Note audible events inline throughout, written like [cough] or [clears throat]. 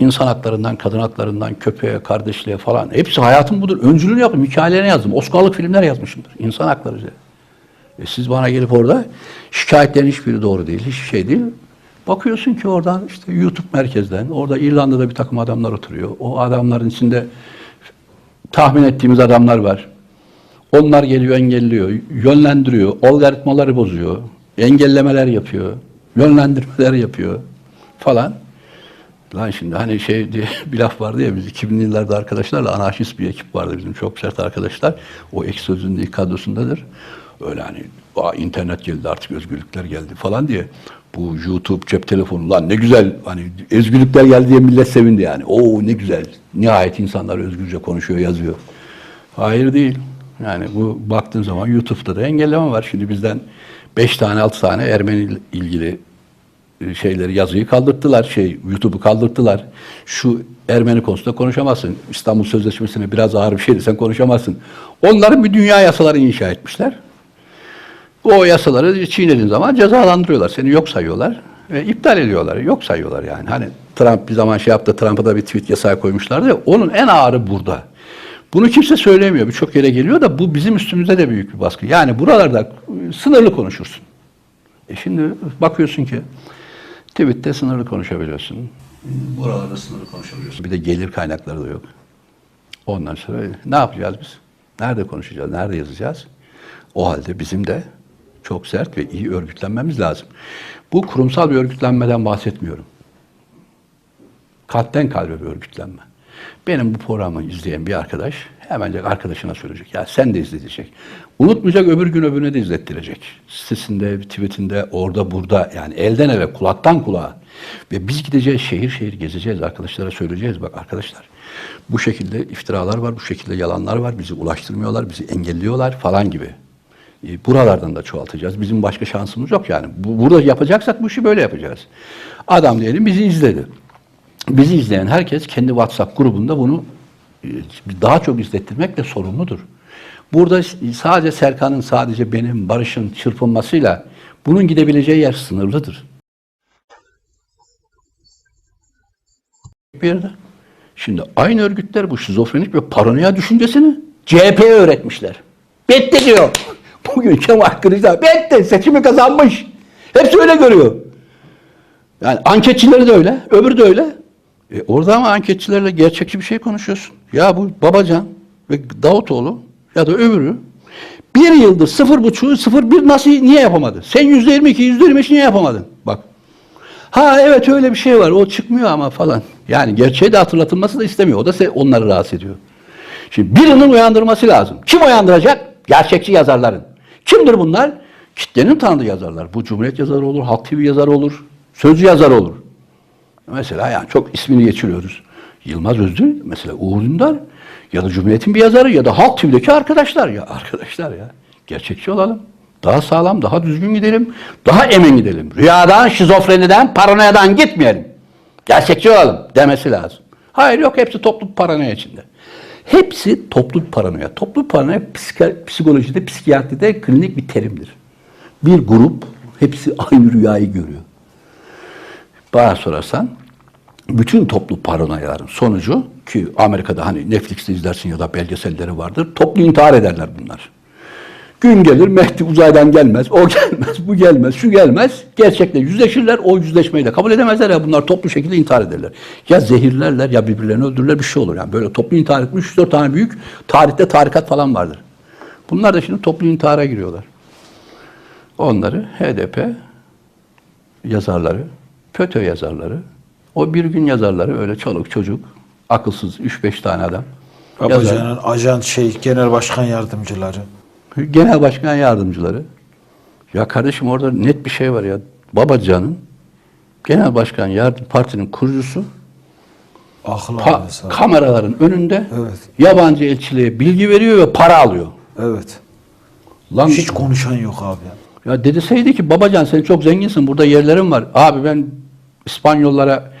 İnsan haklarından, kadın haklarından, köpeğe, kardeşliğe falan. Hepsi hayatım budur. Öncülüğünü yaptım, hikayelerini yazdım. Oscar'lık filmler yazmışımdır. İnsan hakları üzerine. E siz bana gelip orada şikayetlerin hiçbiri doğru değil, hiçbir şey değil. Bakıyorsun ki oradan işte YouTube merkezden, orada İrlanda'da bir takım adamlar oturuyor. O adamların içinde tahmin ettiğimiz adamlar var. Onlar geliyor, engelliyor, yönlendiriyor, algoritmaları bozuyor, engellemeler yapıyor, yönlendirmeler yapıyor falan. Lan şimdi hani şey diye [laughs] bir laf vardı ya biz 2000'li yıllarda arkadaşlarla anarşist bir ekip vardı bizim çok sert arkadaşlar. O ek sözün ilk kadrosundadır. Öyle hani Aa, internet geldi artık özgürlükler geldi falan diye. Bu YouTube, cep telefonu lan ne güzel hani özgürlükler geldi diye millet sevindi yani. Oo ne güzel. Nihayet insanlar özgürce konuşuyor, yazıyor. Hayır değil. Yani bu baktığın zaman YouTube'da da engelleme var. Şimdi bizden 5 tane 6 tane Ermeni ilgili şeyleri yazıyı kaldırttılar. Şey YouTube'u kaldırttılar. Şu Ermeni konusunda konuşamazsın. İstanbul Sözleşmesi'ne biraz ağır bir şeydi sen konuşamazsın. Onların bir dünya yasaları inşa etmişler. O yasaları çiğnediğin zaman cezalandırıyorlar. Seni yok sayıyorlar ve iptal ediyorlar. Yok sayıyorlar yani. Hani Trump bir zaman şey yaptı, Trump'a da bir tweet yasağı koymuşlardı ya, onun en ağırı burada. Bunu kimse söylemiyor. Birçok yere geliyor da bu bizim üstümüzde de büyük bir baskı. Yani buralarda e, sınırlı konuşursun. E şimdi bakıyorsun ki tweette sınırlı konuşabiliyorsun. Buralarda sınırlı konuşabiliyorsun. Bir de gelir kaynakları da yok. Ondan sonra ne yapacağız biz? Nerede konuşacağız? Nerede yazacağız? O halde bizim de çok sert ve iyi örgütlenmemiz lazım. Bu kurumsal bir örgütlenmeden bahsetmiyorum. Kalpten kalbe bir örgütlenme. Benim bu programı izleyen bir arkadaş hemencek arkadaşına söyleyecek. Ya sen de izleyecek. Unutmayacak öbür gün öbürüne de izlettirecek. Sitesinde, tweetinde, orada burada yani elden ele, kulaktan kulağa. Ve biz gideceğiz, şehir şehir gezeceğiz, arkadaşlara söyleyeceğiz. Bak arkadaşlar bu şekilde iftiralar var, bu şekilde yalanlar var. Bizi ulaştırmıyorlar, bizi engelliyorlar falan gibi. E, Buralardan da çoğaltacağız. Bizim başka şansımız yok yani. Bu, burada yapacaksak bu işi böyle yapacağız. Adam diyelim bizi izledi. Bizi izleyen herkes kendi WhatsApp grubunda bunu daha çok izlettirmekle sorumludur. Burada sadece Serkan'ın, sadece benim, Barış'ın çırpınmasıyla bunun gidebileceği yer sınırlıdır. Bir yerde. Şimdi aynı örgütler bu şizofrenik ve paranoya düşüncesini CHP'ye öğretmişler. Bitti diyor. Bugün Kemal Kılıçdaroğlu bitti seçimi kazanmış. Hepsi öyle görüyor. Yani anketçileri de öyle, öbürü de öyle. E orada ama anketçilerle gerçekçi bir şey konuşuyorsun. Ya bu Babacan ve Davutoğlu ya da öbürü bir yıldır sıfır buçuğu sıfır bir nasıl niye yapamadı? Sen yüzde yirmi iki, yüzde yirmi niye yapamadın? Bak. Ha evet öyle bir şey var. O çıkmıyor ama falan. Yani gerçeği de hatırlatılması da istemiyor. O da onları rahatsız ediyor. Şimdi birinin uyandırması lazım. Kim uyandıracak? Gerçekçi yazarların. Kimdir bunlar? Kitlenin tanıdığı yazarlar. Bu Cumhuriyet yazarı olur, Halk TV yazarı olur, Sözcü yazarı olur. Mesela yani çok ismini geçiriyoruz. Yılmaz Özdil, mesela Uğur Dündar ya da Cumhuriyet'in bir yazarı ya da Halk TV'deki arkadaşlar ya arkadaşlar ya. Gerçekçi olalım. Daha sağlam, daha düzgün gidelim. Daha emin gidelim. Rüyadan, şizofreniden, paranoyadan gitmeyelim. Gerçekçi olalım demesi lazım. Hayır yok hepsi toplu paranoya içinde. Hepsi toplu paranoya. Toplu paranoya psikolojide, psikiyatride klinik bir terimdir. Bir grup hepsi aynı rüyayı görüyor. Bana sorarsan bütün toplu paranoyaların sonucu ki Amerika'da hani Netflix'te izlersin ya da belgeselleri vardır. Toplu intihar ederler bunlar. Gün gelir Mehdi uzaydan gelmez, o [laughs] gelmez, bu gelmez, şu gelmez. Gerçekle yüzleşirler, o yüzleşmeyi de kabul edemezler ya bunlar toplu şekilde intihar ederler. Ya zehirlerler ya birbirlerini öldürürler bir şey olur yani. Böyle toplu intihar etmiş 3-4 tane büyük tarihte tarikat falan vardır. Bunlar da şimdi toplu intihara giriyorlar. Onları HDP yazarları, FETÖ yazarları, o bir gün yazarları öyle çoluk çocuk, akılsız 3-5 tane adam. Babacan'ın ajan şey genel başkan yardımcıları. Genel başkan yardımcıları. Ya kardeşim orada net bir şey var ya. Babacan'ın genel başkan yardım partinin kurucusu Akıl pa- kameraların önünde Evet. yabancı elçiliğe bilgi veriyor ve para alıyor. Evet. Lan Hiç konuşan yok abi. Ya dedeseydi ki babacan sen çok zenginsin burada yerlerin var. Abi ben İspanyollara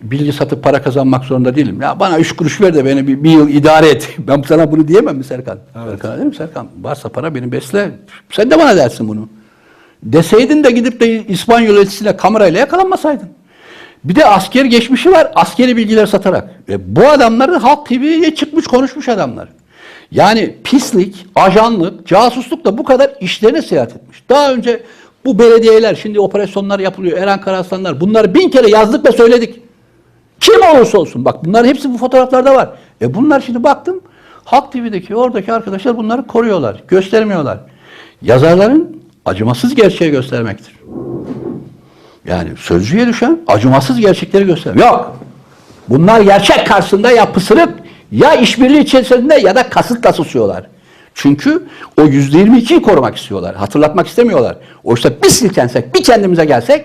bilgi satıp para kazanmak zorunda değilim. Ya bana üç kuruş ver de beni bir, bir yıl idare et. [laughs] Ben sana bunu diyemem mi Serkan? Serkan'a derim Serkan varsa para beni besle. Sen de bana dersin bunu. Deseydin de gidip de İspanyol elçisine kamerayla yakalanmasaydın. Bir de asker geçmişi var. Askeri bilgiler satarak. E, bu adamlar da Halk TV'ye çıkmış konuşmuş adamlar. Yani pislik, ajanlık, casusluk da bu kadar işlerine seyahat etmiş. Daha önce bu belediyeler, şimdi operasyonlar yapılıyor. Eren Karaslanlar. Bunları bin kere yazdık ve söyledik. Kim olursa olsun. Bak bunların hepsi bu fotoğraflarda var. E bunlar şimdi baktım. Halk TV'deki oradaki arkadaşlar bunları koruyorlar. Göstermiyorlar. Yazarların acımasız gerçeği göstermektir. Yani sözcüye düşen acımasız gerçekleri göstermek. Yok. Bunlar gerçek karşısında ya pısırık ya işbirliği içerisinde ya da kasıtla susuyorlar. Çünkü o yüzde yirmi ikiyi korumak istiyorlar. Hatırlatmak istemiyorlar. Oysa bir silkensek, bir kendimize gelsek,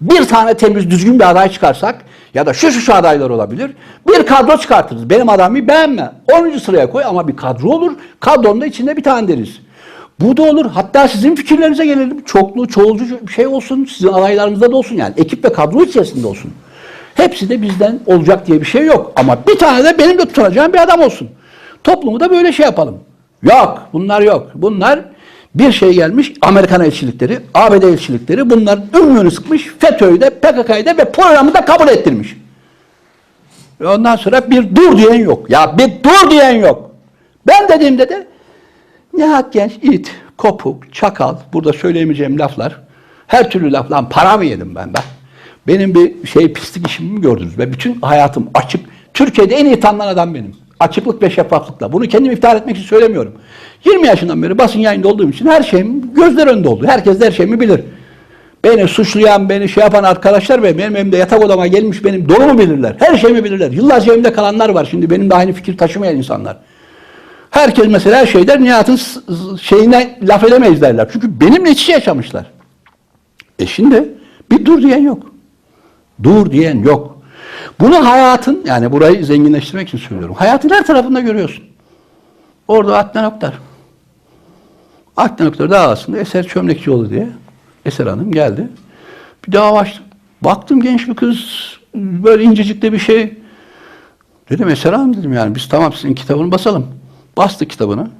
bir tane temiz düzgün bir aday çıkarsak ya da şu şu şu adaylar olabilir. Bir kadro çıkartırız. Benim adamı beğenme. 10. sıraya koy ama bir kadro olur. Kadronun da içinde bir tane deriz. Bu da olur. Hatta sizin fikirlerinize gelelim. Çoklu, çoğulcu bir şey olsun. Sizin adaylarınızda da olsun yani. Ekip ve kadro içerisinde olsun. Hepsi de bizden olacak diye bir şey yok. Ama bir tane de benim de tutunacağım bir adam olsun. Toplumu da böyle şey yapalım. Yok. Bunlar yok. Bunlar bir şey gelmiş. Amerikan elçilikleri, ABD elçilikleri bunlar ümrünü sıkmış. FETÖ'yü de, PKK'yı da ve programı da kabul ettirmiş. Ve ondan sonra bir dur diyen yok. Ya bir dur diyen yok. Ben dediğimde de Nihat Genç, it, kopuk, çakal, burada söyleyemeyeceğim laflar. Her türlü laflan para mı yedim ben ben? Benim bir şey pislik işimi mi gördünüz? Ve bütün hayatım açık. Türkiye'de en iyi tanınan adam benim. Açıklık ve şeffaflıkla. Bunu kendim iftihar etmek için söylemiyorum. 20 yaşından beri basın yayında olduğum için her şeyim gözler önünde oldu. Herkes de her şeyimi bilir. Beni suçlayan, beni şey yapan arkadaşlar ve benim evimde yatak odama gelmiş benim donumu bilirler. Her şeyimi bilirler. Yıllarca evimde kalanlar var. Şimdi benim de aynı fikir taşımayan insanlar. Herkes mesela her şey Nihat'ın şeyine laf edemeyiz derler. Çünkü benimle iç yaşamışlar. E şimdi bir dur diyen yok. Dur diyen yok. Bunu hayatın, yani burayı zenginleştirmek için söylüyorum. Hayatın her tarafında görüyorsun. Orada Adnan Oktar. Adnan Oktar davasında Eser Çömlekçioğlu diye Eser Hanım geldi. Bir dava açtım. Baktım genç bir kız, böyle incecik de bir şey. Dedim Eser Hanım dedim yani biz tamam sizin kitabını basalım. Bastık kitabını.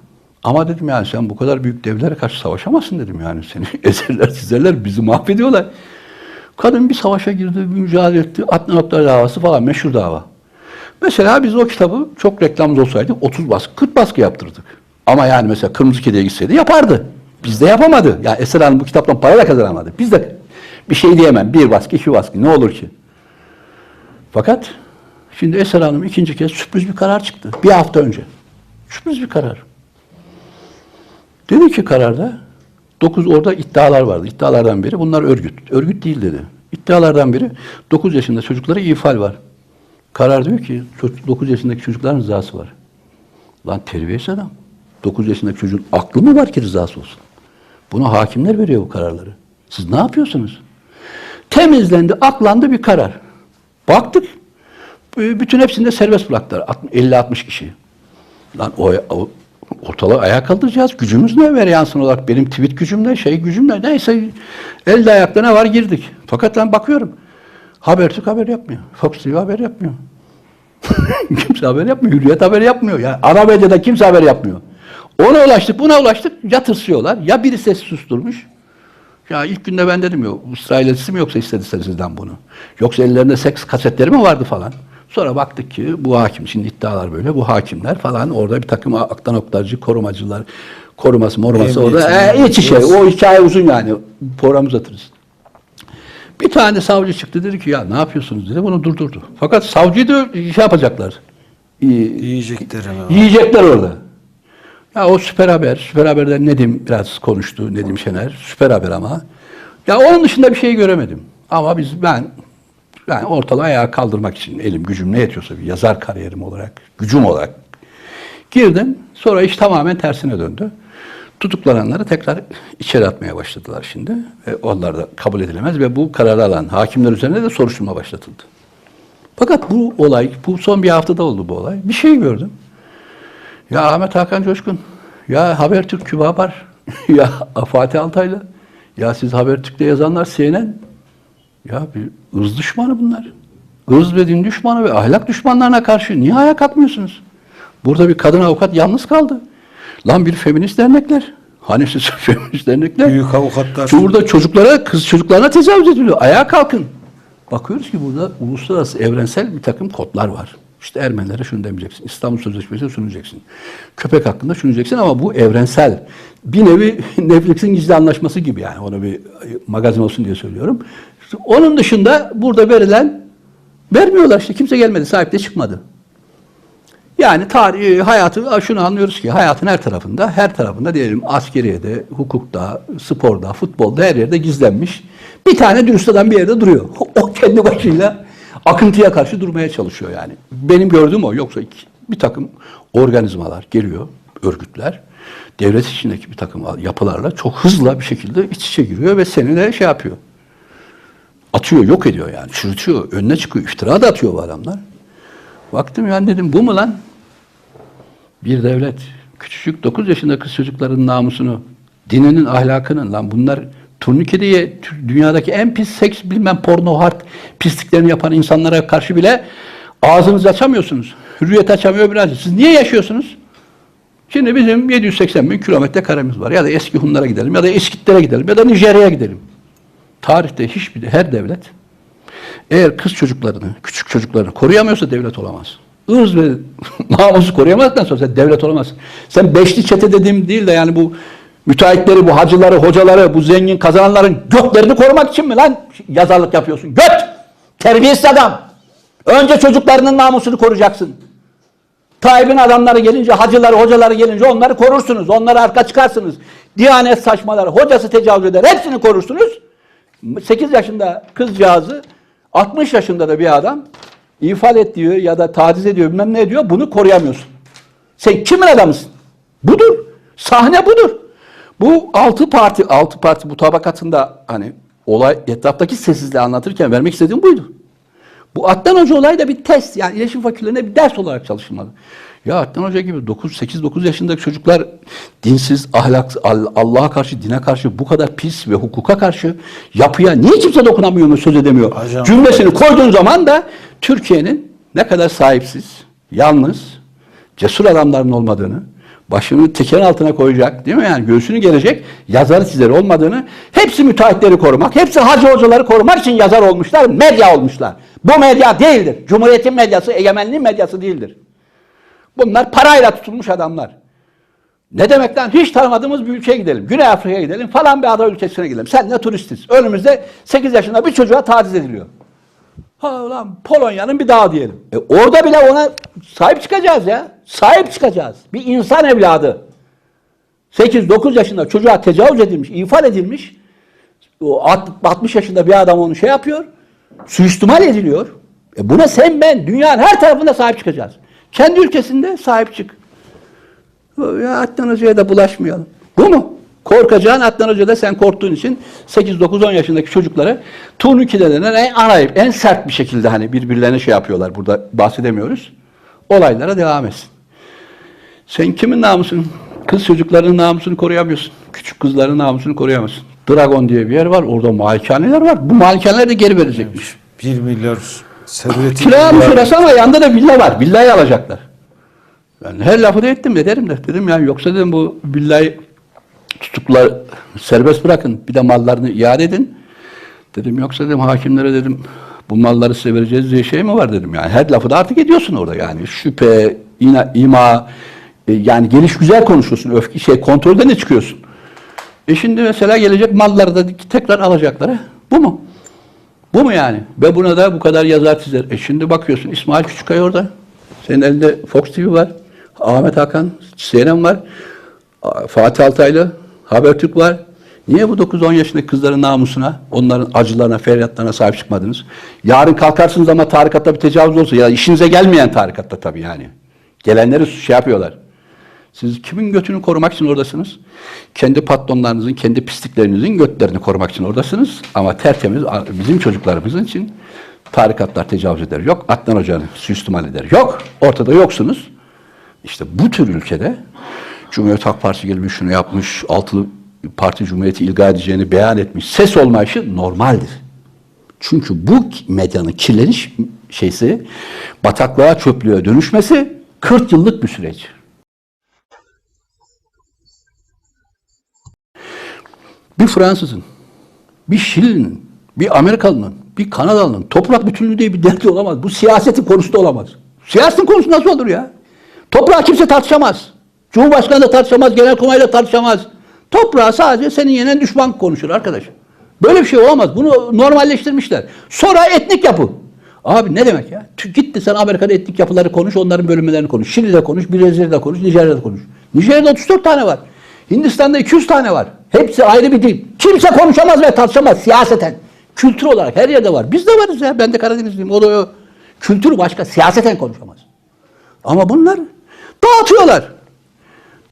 Ama dedim yani sen bu kadar büyük devlere karşı savaşamazsın dedim yani. Seni [laughs] eserler çizerler bizi mahvediyorlar. Kadın bir savaşa girdi, bir mücadele etti. Adnan Oktar davası falan meşhur dava. Mesela biz o kitabı çok reklamlı olsaydı 30 baskı, 40 baskı yaptırdık. Ama yani mesela Kırmızı Kedi'ye gitseydi yapardı. Biz de yapamadı. Ya Eser Hanım bu kitaptan para da kazanamadı. Biz de bir şey diyemem. Bir baskı, iki baskı ne olur ki? Fakat şimdi Eser Hanım ikinci kez sürpriz bir karar çıktı. Bir hafta önce. Sürpriz bir karar. Dedi ki kararda 9 orada iddialar vardı. İddialardan biri bunlar örgüt. Örgüt değil dedi. İddialardan biri 9 yaşında çocuklara ifal var. Karar diyor ki 9 yaşındaki çocukların rızası var. Lan terbiyesiz adam. 9 yaşındaki çocuğun aklı mı var ki rızası olsun? Bunu hakimler veriyor bu kararları. Siz ne yapıyorsunuz? Temizlendi, aklandı bir karar. Baktık. b- Bütün hepsinde serbest bıraktılar. Alt- 50-60 kişi. Lan o, o ortalığı ayağa kaldıracağız. Gücümüz ne ver yansın olarak? Benim tweet gücüm ne? Şey gücüm ne? Neyse elde ayakta ne var girdik. Fakat ben bakıyorum. Habertürk haber yapmıyor. Fox TV haber yapmıyor. [laughs] kimse haber yapmıyor. Hürriyet haber yapmıyor. Yani ana medyada kimse haber yapmıyor. Ona ulaştık, buna ulaştık. Ya tırsıyorlar, ya biri sesi susturmuş. Ya ilk günde ben dedim ya, İsrail mi yoksa istedi sizden bunu? Yoksa ellerinde seks kasetleri mi vardı falan? Sonra baktık ki bu hakim, şimdi iddialar böyle, bu hakimler falan orada bir takım aktan oktarcı, korumacılar, koruması, moruması orada. Emniyetçiler, E, iç içe, o hikaye uzun yani. Program uzatırız. Bir tane savcı çıktı dedi ki ya ne yapıyorsunuz dedi bunu durdurdu. Fakat savcıyı da şey yapacaklar. Yiyecekler hemen. Yiyecekler orada. Ya o süper haber, süper haberden Nedim biraz konuştu, Nedim Şener. Süper haber ama. Ya onun dışında bir şey göremedim. Ama biz ben yani ortalığı ayağa kaldırmak için elim gücüm ne yetiyorsa bir yazar kariyerim olarak, gücüm olarak girdim. Sonra iş tamamen tersine döndü. Tutuklananları tekrar içeri atmaya başladılar şimdi. Ve onlar da kabul edilemez ve bu kararı alan hakimler üzerine de soruşturma başlatıldı. Fakat bu olay, bu son bir haftada oldu bu olay. Bir şey gördüm. Ya Ahmet Hakan Coşkun, ya Habertürk Kübabar, [laughs] ya Fatih Altaylı, ya siz Habertürk'te yazanlar CNN, ya bir ırz düşmanı bunlar. Irz ve din düşmanı ve ahlak düşmanlarına karşı niye ayağa kalkmıyorsunuz? Burada bir kadın avukat yalnız kaldı. Lan bir feminist dernekler. Hani siz [laughs] feminist dernekler? Büyük avukatlar. Burada çocuklara, kız çocuklarına tecavüz ediliyor. Ayağa kalkın. Bakıyoruz ki burada uluslararası evrensel bir takım kodlar var. İşte Ermenilere şunu demeyeceksin. İstanbul Sözleşmesi'ne şunu diyeceksin. Köpek hakkında şunu diyeceksin ama bu evrensel. Bir nevi [laughs] Netflix'in gizli anlaşması gibi yani. Onu bir magazin olsun diye söylüyorum. Onun dışında burada verilen vermiyorlar işte. Kimse gelmedi. Sahip de çıkmadı. Yani tarihi hayatı şunu anlıyoruz ki hayatın her tarafında, her tarafında diyelim askeriyede, hukukta, sporda, futbolda her yerde gizlenmiş. Bir tane dürüst adam bir yerde duruyor. O kendi başıyla akıntıya karşı durmaya çalışıyor yani. Benim gördüğüm o. Yoksa bir takım organizmalar geliyor, örgütler. Devlet içindeki bir takım yapılarla çok hızlı bir şekilde iç içe giriyor ve seninle şey yapıyor. Atıyor, yok ediyor yani. Çürütüyor, önüne çıkıyor. iftira da atıyor bu adamlar. Baktım yani dedim bu mu lan? Bir devlet küçücük 9 yaşında kız çocukların namusunu, dininin ahlakının lan bunlar turnike diye dünyadaki en pis seks bilmem porno hard pisliklerini yapan insanlara karşı bile ağzınızı açamıyorsunuz. Hürriyet açamıyor biraz. Siz niye yaşıyorsunuz? Şimdi bizim 780 bin kilometre karemiz var. Ya da eski Hunlara gidelim ya da Eskitlere gidelim ya da Nijerya'ya gidelim. Tarihte hiçbir her devlet eğer kız çocuklarını, küçük çocuklarını koruyamıyorsa devlet olamaz. Irz ve [laughs] namusu koruyamazsan sonra sen devlet olamazsın. Sen beşli çete dediğim değil de yani bu müteahhitleri, bu hacıları, hocaları, bu zengin kazananların göklerini korumak için mi lan yazarlık yapıyorsun? Göt! Terbiyesiz adam! Önce çocuklarının namusunu koruyacaksın. Tayyip'in adamları gelince, hacıları, hocaları gelince onları korursunuz. Onlara arka çıkarsınız. Diyanet saçmaları, hocası tecavüz eder. Hepsini korursunuz. 8 yaşında kızcağızı 60 yaşında da bir adam ifade et diyor ya da taciz ediyor bilmem ne diyor bunu koruyamıyorsun. Sen kimin adamısın? Budur. Sahne budur. Bu altı parti, altı parti bu tabakatında hani olay etraftaki sessizliği anlatırken vermek istediğim buydu. Bu Adnan Hoca olayı da bir test. Yani iletişim fakültelerinde bir ders olarak çalışılmalı. Ya Adnan Hoca gibi 9, 8, 9 yaşındaki çocuklar dinsiz, ahlaksız, All- Allah'a karşı, dine karşı bu kadar pis ve hukuka karşı yapıya niye kimse dokunamıyor mu, söz edemiyor? Hocam- Cümlesini koyduğun zaman da Türkiye'nin ne kadar sahipsiz, yalnız, cesur adamların olmadığını, başını teker altına koyacak değil mi? Yani göğsünü gelecek yazarı çizeri olmadığını, hepsi müteahhitleri korumak, hepsi hacı hocaları korumak için yazar olmuşlar, medya olmuşlar. Bu medya değildir. Cumhuriyetin medyası, egemenliğin medyası değildir. Bunlar parayla tutulmuş adamlar. Ne demek lan? Hiç tanımadığımız bir ülkeye gidelim. Güney Afrika'ya gidelim. Falan bir ada ülkesine gidelim. Sen ne turistiz. Önümüzde 8 yaşında bir çocuğa taciz ediliyor. Ha lan Polonya'nın bir dağı diyelim. E orada bile ona sahip çıkacağız ya. Sahip çıkacağız. Bir insan evladı. 8-9 yaşında çocuğa tecavüz edilmiş, ifade edilmiş. O alt- 60 yaşında bir adam onu şey yapıyor. Suistimal ediliyor. E buna sen ben dünyanın her tarafında sahip çıkacağız. Kendi ülkesinde sahip çık. Ya Adnan Hoca'ya da bulaşmayalım. Bu mu? Korkacağın Adnan Hoca da sen korktuğun için 8-9-10 yaşındaki çocuklara turnike denen en arayıp en sert bir şekilde hani birbirlerine şey yapıyorlar. Burada bahsedemiyoruz. Olaylara devam etsin. Sen kimin namusunu? Kız çocuklarının namusunu koruyamıyorsun. Küçük kızların namusunu koruyamıyorsun. Dragon diye bir yer var. Orada malikaneler var. Bu malikaneler de geri verecekmiş. 1 milyar serveti. Kira orası ama yanında da villa var. Villayı alacaklar. Ben her lafı da ettim de derim de. Dedim yani yoksa dedim bu villayı tutuklar serbest bırakın. Bir de mallarını iade edin. Dedim yoksa dedim hakimlere dedim bu malları size vereceğiz diye şey mi var dedim yani. Her lafı da artık ediyorsun orada yani. Şüphe, ina, ima, e, yani geliş güzel konuşuyorsun. Öfke, şey, kontrolden de çıkıyorsun. E şimdi mesela gelecek malları da tekrar alacaklar. he? Bu mu? Bu mu yani? Ve buna da bu kadar yazar çizer. E şimdi bakıyorsun İsmail Küçükay orada. Senin elinde Fox TV var. Ahmet Hakan, CNN var. Fatih Altaylı, Habertürk var. Niye bu 9-10 yaşındaki kızların namusuna, onların acılarına, feryatlarına sahip çıkmadınız? Yarın kalkarsınız ama tarikatta bir tecavüz olsa ya işinize gelmeyen tarikatta tabii yani. Gelenleri şey yapıyorlar. Siz kimin götünü korumak için oradasınız? Kendi patronlarınızın, kendi pisliklerinizin götlerini korumak için oradasınız. Ama tertemiz bizim çocuklarımızın için tarikatlar tecavüz eder. Yok. Adnan Hoca'nın suistimal eder. Yok. Ortada yoksunuz. İşte bu tür ülkede Cumhuriyet Halk Partisi gelmiş şunu yapmış, altılı parti cumhuriyeti ilga edeceğini beyan etmiş. Ses olmayışı normaldir. Çünkü bu medyanın kirleniş şeysi, bataklığa, çöplüğe dönüşmesi 40 yıllık bir süreç. Bir Fransızın, bir Şili'nin, bir Amerikalı'nın, bir Kanadalı'nın toprak bütünlüğü diye bir derdi olamaz. Bu siyasetin konusu da olamaz. Siyasetin konusu nasıl olur ya? Toprağı kimse tartışamaz. Cumhurbaşkanı da tartışamaz, genelkurmay da tartışamaz. Toprağı sadece senin yenen düşman konuşur arkadaş. Böyle bir şey olamaz. Bunu normalleştirmişler. Sonra etnik yapı. Abi ne demek ya? Gitti sen Amerika'da etnik yapıları konuş, onların bölünmelerini konuş. Şili'de konuş, Brezilya'da konuş, Nijerya'da konuş. Nijerya'da 34 tane var. Hindistan'da 200 tane var. Hepsi ayrı bir dil. Kimse konuşamaz ve tartışamaz siyaseten. Kültür olarak her yerde var. Biz de varız ya. Ben de Karadenizliyim. O da o. Kültür başka. Siyaseten konuşamaz. Ama bunlar dağıtıyorlar.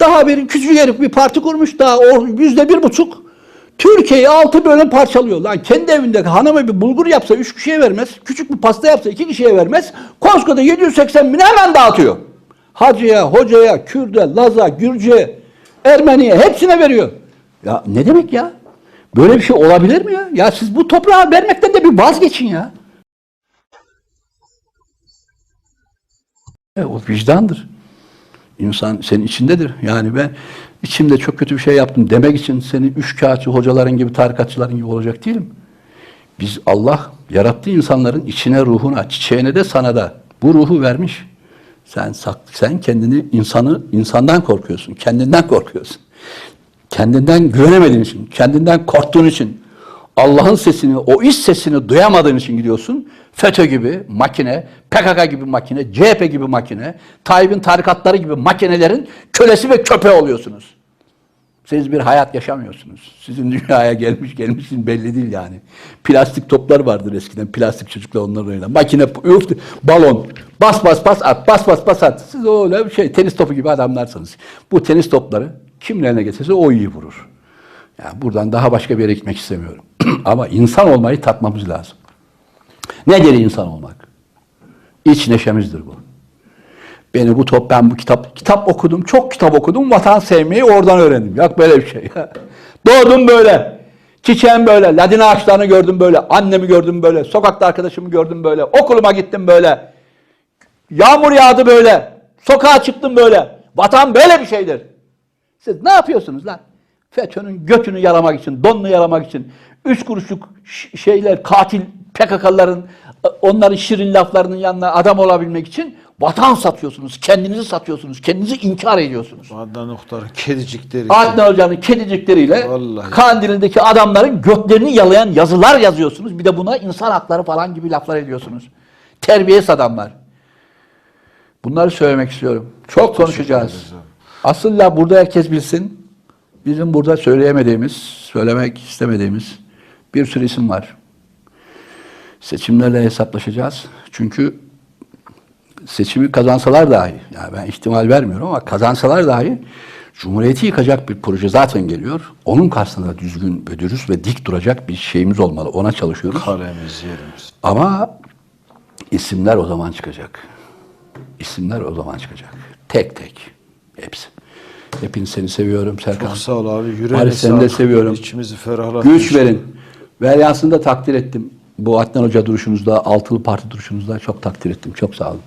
Daha bir küçük herif bir parti kurmuş. Daha yüzde bir buçuk. Türkiye'yi altı bölüm parçalıyor. Lan kendi evinde hanımı bir bulgur yapsa üç kişiye vermez. Küçük bir pasta yapsa iki kişiye vermez. Koskoca 780 bin hemen dağıtıyor. Hacıya, hocaya, Kürde, Laz'a, Gürcü'ye, Ermeni'ye hepsine veriyor. Ya ne demek ya? Böyle bir şey olabilir mi ya? Ya siz bu toprağı vermekten de bir vazgeçin ya. E, o vicdandır. İnsan senin içindedir. Yani ben içimde çok kötü bir şey yaptım demek için senin üç kağıtçı hocaların gibi, tarikatçıların gibi olacak değilim. Biz Allah yarattığı insanların içine, ruhuna, çiçeğine de sana da bu ruhu vermiş. Sen sen kendini insanı insandan korkuyorsun, kendinden korkuyorsun. Kendinden güvenemediğin için, kendinden korktuğun için, Allah'ın sesini, o iç sesini duyamadığın için gidiyorsun. FETÖ gibi makine, PKK gibi makine, CHP gibi makine, Tayyip'in tarikatları gibi makinelerin kölesi ve köpeği oluyorsunuz. Siz bir hayat yaşamıyorsunuz. Sizin [laughs] dünyaya gelmiş gelmişsin belli değil yani. Plastik toplar vardır eskiden. Plastik çocuklar onları oynar. Makine, üf, balon. Bas bas bas at. Bas bas bas at. Siz öyle bir şey tenis topu gibi adamlarsınız. Bu tenis topları kimin eline geçerse o iyi vurur. Yani buradan daha başka bir yere gitmek istemiyorum. [clears throat] Ama insan olmayı tatmamız lazım. Nedir insan olmak? İç neşemizdir bu. Beni bu top, ben bu kitap, kitap okudum, çok kitap okudum, vatan sevmeyi oradan öğrendim. Yok böyle bir şey. [laughs] Doğdum böyle. Çiçeğim böyle, ladin ağaçlarını gördüm böyle, annemi gördüm böyle, sokakta arkadaşımı gördüm böyle, okuluma gittim böyle. Yağmur yağdı böyle, sokağa çıktım böyle. Vatan böyle bir şeydir. Siz ne yapıyorsunuz lan? FETÖ'nün götünü yalamak için, donunu yalamak için, üç kuruşluk şeyler, katil PKK'ların, onların şirin laflarının yanına adam olabilmek için vatan satıyorsunuz, kendinizi satıyorsunuz, kendinizi inkar ediyorsunuz. Adnan Oktar'ın kedicikleri. Adnan Hoca'nın kedicikleriyle Vallahi. Kandil'deki adamların göklerini yalayan yazılar yazıyorsunuz. Bir de buna insan hakları falan gibi laflar ediyorsunuz. Terbiyesiz adamlar. Bunları söylemek istiyorum. Çok konuşacağız. ederiz abi. Aslında burada herkes bilsin. Bizim burada söyleyemediğimiz, söylemek istemediğimiz bir sürü isim var. Seçimlerle hesaplaşacağız. Çünkü seçimi kazansalar dahi, yani ben ihtimal vermiyorum ama kazansalar dahi Cumhuriyeti yıkacak bir proje zaten geliyor. Onun karşısında düzgün ve dürüst ve dik duracak bir şeyimiz olmalı. Ona çalışıyoruz. Kalemiz yerimiz. Ama isimler o zaman çıkacak. İsimler o zaman çıkacak. Tek tek. Hepsi. Hepiniz seni seviyorum Serkan. Çok sağ ol abi. Yüreğine Halis seni de seviyorum. İçimizi ferahlat. Güç verin. Velyansını da takdir ettim. Bu Adnan Hoca duruşunuzda, altılı parti duruşunuzda çok takdir ettim. Çok sağ olun.